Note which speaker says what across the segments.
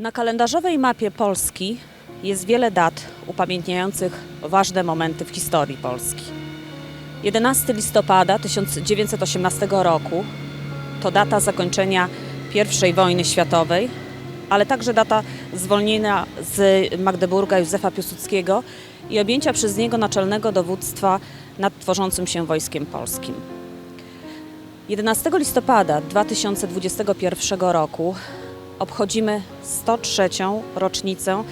Speaker 1: Na kalendarzowej mapie Polski jest wiele dat upamiętniających ważne momenty w historii Polski. 11 listopada 1918 roku to data zakończenia I wojny światowej, ale także data zwolnienia z Magdeburga Józefa Piłsudskiego i objęcia przez niego naczelnego dowództwa nad tworzącym się Wojskiem Polskim. 11 listopada 2021 roku obchodzimy 103. rocznicę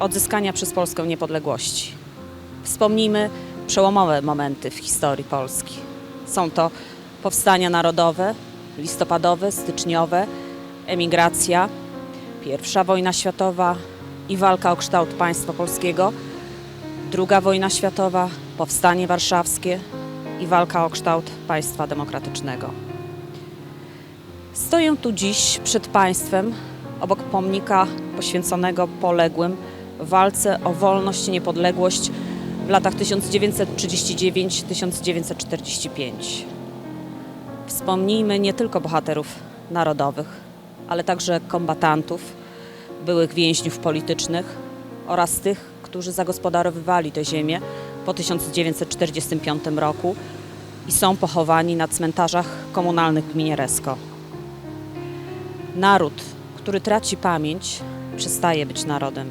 Speaker 1: odzyskania przez Polskę niepodległości. Wspomnijmy przełomowe momenty w historii Polski. Są to powstania narodowe, listopadowe, styczniowe, emigracja, pierwsza wojna światowa i walka o kształt państwa polskiego, druga wojna światowa, powstanie warszawskie i walka o kształt państwa demokratycznego. Stoję tu dziś przed Państwem obok pomnika poświęconego poległym w walce o wolność i niepodległość w latach 1939-1945. Wspomnijmy nie tylko bohaterów narodowych, ale także kombatantów, byłych więźniów politycznych oraz tych, którzy zagospodarowywali tę ziemię po 1945 roku i są pochowani na cmentarzach komunalnych w gminie Resko. Naród, który traci pamięć, przestaje być narodem.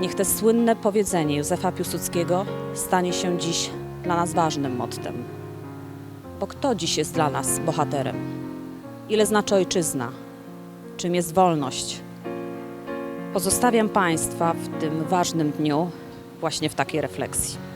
Speaker 1: Niech te słynne powiedzenie Józefa Piłsudskiego stanie się dziś dla nas ważnym mottem. Bo kto dziś jest dla nas bohaterem? Ile znaczy ojczyzna? Czym jest wolność? Pozostawiam Państwa w tym ważnym dniu właśnie w takiej refleksji.